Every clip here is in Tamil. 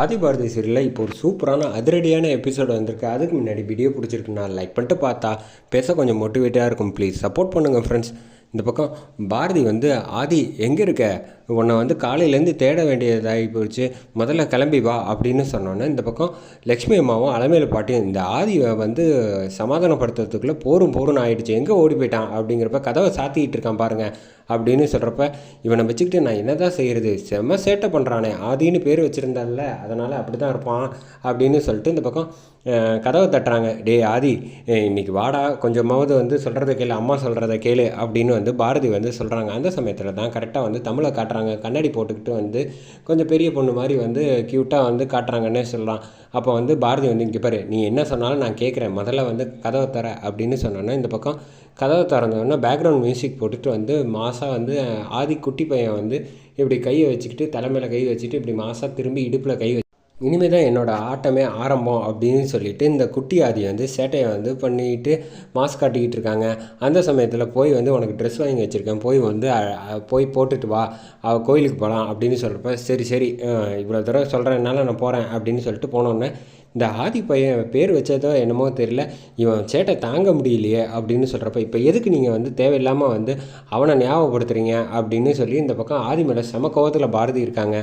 ஆதிபாரதி சீரியலில் இப்போ ஒரு சூப்பரான அதிரடியான எபிசோடு வந்திருக்கு. அதுக்கு முன்னாடி வீடியோ பிடிச்சிருக்குன்னா லைக் பண்ணிட்டு பார்த்தா பேச கொஞ்சம் மோட்டிவேட்டாக இருக்கும். ப்ளீஸ் சப்போர்ட் பண்ணுங்கள் ஃப்ரெண்ட்ஸ் இந்த பக்கம் பாரதி வந்து ஆதி எங்கே இருக்க உன்னை வந்து காலையிலேருந்து தேட வேண்டியதாகி போயிடுச்சு. முதல்ல கிளம்பி வா அப்படின்னு சொன்னோன்னே இந்த பக்கம் லக்ஷ்மி அம்மாவும் அலமேலு பாட்டியும் இந்த ஆதியை வந்து சமாதானப்படுத்துறதுக்குள்ளே போரும் போரும் ஆயிடுச்சு. எங்கே ஓடி போயிட்டான்? அப்படிங்கிறப்ப கதவை சாத்திக்கிட்டு இருக்கான் பாருங்கள் அப்படின்னு சொல்கிறப்ப இவனை வச்சுக்கிட்டு நான் என்ன தான் செய்கிறது செம்ம சேட்டை பண்ணுறானே ஆதின்னு பேர் வச்சுருந்தால அதனால் அப்படி தான் இருப்பான் அப்படின்னு சொல்லிட்டு இந்த பக்கம் கதவை தட்டுறாங்க. டேய் ஆதி இன்றைக்கி இன்னைக்கு வாடா. கொஞ்சமாவது வந்து சொல்கிறத கேளு அம்மா சொல்கிறத கேளு அப்படின்னு வந்து பாரதி வந்து சொல்கிறாங்க அந்த சமயத்தில் தான் கரெக்டாக வந்து தமிழை காட்டுறாங்க. கண்ணாடி போட்டுக்கிட்டு வந்து கொஞ்சம் பெரிய பொண்ணு மாதிரி வந்து க்யூட்டாக வந்து காட்டுறாங்கன்னே சொல்லலாம். அப்போ வந்து பாரதி வந்து இங்கே பாரு நீ என்ன சொன்னாலும் நான் கேட்குறேன். முதல்ல வந்து கதவை தர அப்படின்னு சொன்னோன்னா இந்த பக்கம் கதவை திறந்தோடனே பேக்ரவுண்ட் மியூசிக் போட்டுட்டு வந்து மாசாக வந்து ஆதி குட்டி பையன் வந்து இப்படி கையை வச்சுக்கிட்டு தலைமையில் கை வச்சுட்டு இப்படி மாசாக திரும்பி இடுப்பில் கை இனிமேல் தான் என்னோடய ஆட்டமே ஆரம்பம் அப்படின்னு சொல்லிட்டு இந்த குட்டி ஆதி வந்து சேட்டையை வந்து பண்ணிட்டு மாஸ்க் காட்டிக்கிட்டு இருக்காங்க. அந்த சமயத்தில் போய் வந்து உனக்கு ட்ரெஸ் வாங்கி வச்சுருக்கேன். போய் வந்து போய் போட்டுட்டு வா. கோயிலுக்கு போகலாம் அப்படின்னு சொல்கிறப்ப சரி சரி. இவ்வளோ தூரம் சொல்கிறதுனால நான் போகிறேன் அப்படின்னு சொல்லிட்டு போனோன்னே இந்த ஆதி பையன் பேர் வச்சதோ என்னமோ தெரியல இவன் சேட்டை தாங்க முடியலையே அப்படின்னு சொல்கிறப்ப இப்போ எதுக்கு நீங்கள் வந்து தேவையில்லாமல் வந்து அவனை ஞாபகப்படுத்துறீங்க அப்படின்னு சொல்லி இந்த பக்கம் ஆதி மேலே செம கோவத்தில் பாரதி இருக்காங்க.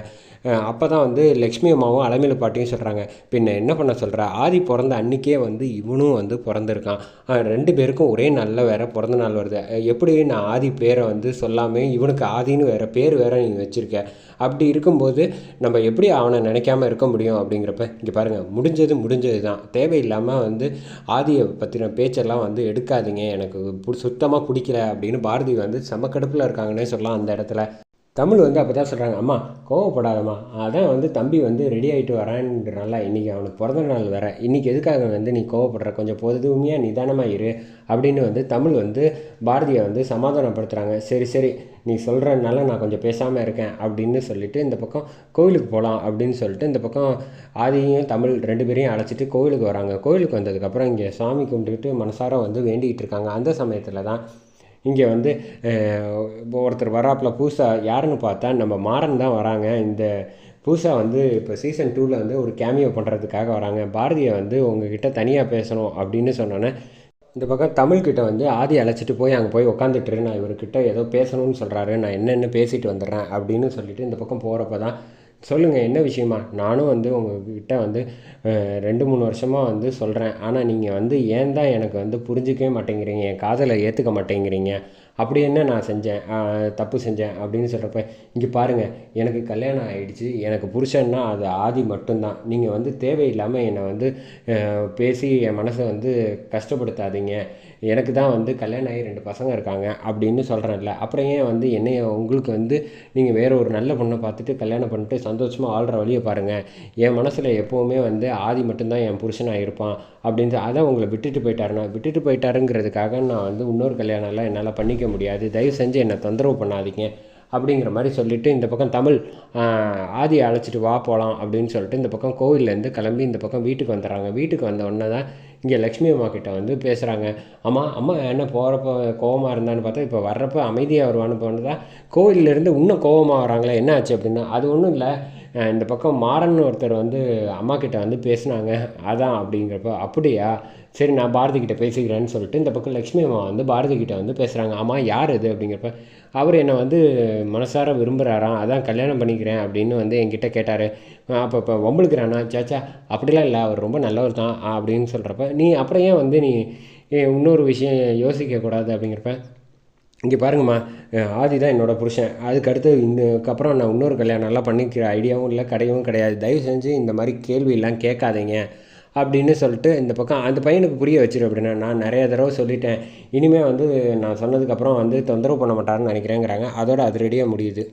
அப்போ தான் வந்து லக்ஷ்மி அம்மாவும் அலமேலு பாட்டியும் சொல்கிறாங்க பின்ன என்ன பண்ண சொல்கிற ஆதி பிறந்த அன்னைக்கே வந்து இவனும் வந்து பிறந்திருக்கான். ரெண்டு பேருக்கும் ஒரே நல்ல வேற பிறந்த நாள் வருது. எப்படி நான் ஆதி பேரை வந்து சொல்லாமல் இவனுக்கு ஆதின்னு வேறு பேர் வேற நீங்கள் வச்சுருக்க? அப்படி இருக்கும்போது நம்ம எப்படி அவனை நினைக்காம இருக்க முடியும் அப்படிங்கிறப்ப இங்கே பாருங்கள் முடிஞ்சது முடிஞ்சது தான் தேவையில்லாமல் வந்து ஆதியை பற்றின பேச்செல்லாம் வந்து எடுக்காதீங்க. எனக்கு பு- சுத்தமாக பிடிக்கல அப்படின்னு பாரதி வந்து செம கடுப்பில் இருக்காங்கன்னே சொல்லலாம் அந்த இடத்துல. தமிழ் வந்து அப்போ தான் சொல்கிறாங்க அம்மா கோவப்படாதம்மா. அதான் வந்து தம்பி வந்து ரெடி ஆகிட்டு வரான்றனால இன்றைக்கி அவனுக்கு பிறந்த நாள் வேற. இன்றைக்கி எதுக்காக வந்து நீ கோவப்படுற? கொஞ்சம் பொதுமையாக நிதானமாக இரு அப்படின்னு வந்து தமிழ் வந்து பாரதியை வந்து சமாதானப்படுத்துகிறாங்க சரி சரி நீ சொல்கிறதுனால நான் கொஞ்சம் பேசாமல் இருக்கேன் அப்படின்னு சொல்லிவிட்டு இந்த பக்கம் கோவிலுக்கு போகலாம் அப்படின்னு சொல்லிட்டு இந்த பக்கம் ஆதியும் தமிழ் ரெண்டு பேரையும் அழைச்சிட்டு கோவிலுக்கு வராங்க. கோவிலுக்கு வந்ததுக்கப்புறம் இங்கே சாமி கும்பிட்டுக்கிட்டு மனசார வந்து வேண்டிகிட்டு இருக்காங்க. அந்த சமயத்தில் தான் இங்கே வந்து ஒருத்தர் வராப்பில் பூசா யாருன்னு பார்த்தா நம்ம மாறன் தான் வராங்க. இந்த பூசா வந்து இப்போ சீசன் டூவில் வந்து ஒரு கேமியோ பண்ணுறதுக்காக வராங்க. பாரதியை வந்து உங்ககிட்ட தனியாக பேசணும் அப்படின்னு சொன்னோன்னே இந்த பக்கம் தமிழ்கிட்ட வந்து ஆதி அழைச்சிட்டு போய் அங்கே போய் உக்காந்துட்டு நான் இவர்கிட்ட ஏதோ பேசணும்னு சொல்கிறாரு நான் என்னென்ன பேசிட்டு வந்துடுறேன் அப்படின்னு சொல்லிட்டு இந்த பக்கம் போகிறப்ப தான் சொல்லுங்கள் என்ன விஷயமா? நானும் வந்து உங்கள்கிட்ட வந்து ரெண்டு மூணு வருஷமாக வந்து சொல்கிறேன் ஆனால் நீங்கள் வந்து ஏன் தான் எனக்கு வந்து புரிஞ்சிக்கவே மாட்டேங்கிறீங்க? என் காதலை ஏற்றுக்க மாட்டேங்கிறீங்க? அப்படி என்ன நான் செஞ்சேன்? தப்பு செஞ்சேன் அப்படின்னு சொல்கிறப்ப இங்கே பாருங்கள் எனக்கு கல்யாணம் ஆகிடுச்சு எனக்கு புருஷன்னா அது ஆதி மட்டும்தான். நீங்கள் வந்து தேவையில்லாமல் என்னை வந்து பேசி என் மனசை வந்து கஷ்டப்படுத்தாதீங்க. எனக்கு தான் வந்து கல்யாணம் ஆகி ரெண்டு பசங்க இருக்காங்க அப்படின்னு சொல்கிறேன்ல அப்புறம் ஏன் வந்து என்னைய உங்களுக்கு வந்து நீங்கள் வேறு ஒரு நல்ல பொண்ணை பார்த்துட்டு கல்யாணம் பண்ணிட்டு சந்தோஷமாக ஆள்ற வழியை பாருங்கள் என் மனசில் எப்போவுமே வந்து ஆதி மட்டும்தான் என் புருஷனாக இருப்பான் அப்படின்னு அதான் உங்களை விட்டுட்டு போயிட்டாருன்னா விட்டுட்டு போயிட்டாருங்கிறதுக்காக நான் வந்து இன்னொரு கல்யாணம்லாம் என்னால் பண்ணிக்க முடியாது. தயவு செஞ்சு என்னை தொந்தரவு பண்ணாதீங்க. அப்படிங்கிற மாதிரி சொல்லிட்டு இந்த பக்கம் தமிழ் ஆதியை அழைச்சிட்டு வா போகலாம் அப்படின்னு சொல்லிட்டு இந்த பக்கம் கோவிலேருந்து கிளம்பி இந்த பக்கம் வீட்டுக்கு வந்துடுறாங்க. வீட்டுக்கு வந்த உடனே தான் இங்கே லக்ஷ்மி அம்மா கிட்ட வந்து பேசுகிறாங்க அம்மா அம்மா என்ன போகிறப்ப கோவமாக இருந்தான்னு பார்த்தா இப்போ வர்றப்ப அமைதியாக வருவான்னு போனதா கோவில்லேருந்து இன்னும் கோவமாக வராங்களே என்ன ஆச்சு அப்படின்னா அது ஒன்றும் இல்லை. இந்த பக்கம் மாறன் ஒருத்தர் வந்து அம்மா கிட்ட வந்து பேசுனாங்க. அதான் அப்படிங்கிறப்ப அப்படியா? சரி நான் பாரதி கிட்ட பேசிக்கிறேன்னு சொல்லிட்டு இந்த பக்கம் லக்ஷ்மி அம்மா வந்து பாரதி கிட்ட வந்து பேசுகிறாங்க அம்மா யார் இது? அப்படிங்கிறப்ப அவர் என்னை வந்து மனசார விரும்புகிறாராம் அதான் கல்யாணம் பண்ணிக்கிறேன். அப்படின்னு வந்து என்கிட்ட கேட்டார். அப்போ இப்போ வம்பளுக்குறானா சாச்சா அப்படிலாம் இல்லை. அவர் ரொம்ப நல்லவர் தான். அப்படின்னு சொல்கிறப்ப நீ அப்புறம் ஏன் வந்து நீ இன்னொரு விஷயம் யோசிக்கக்கூடாது அப்படிங்கிறப்ப இங்கே பாருங்கம்மா ஆதி தான் என்னோட புருஷன். அதுக்கு அடுத்து இதுக்கப்புறம் நான் இன்னொரு கல்யாணம்லாம் பண்ணிக்கிற ஐடியாவும் இல்லை கிடையவும் கிடையாது. தயவு செஞ்சு இந்த மாதிரி கேள்வியெல்லாம் கேட்காதீங்க அப்படின்னு சொல்லிட்டு இந்த பக்கம் அந்த பையனுக்கு புரிய வச்சிரு அப்படின்னா நான் நிறைய தடவை சொல்லிட்டேன். இனிமேல் வந்து நான் சொன்னதுக்கப்புறம் வந்து தொந்தரவு பண்ண மாட்டாருன்னு நினைக்கிறேங்கிறாங்க. அதோட அது ரெடியாக முடியுது.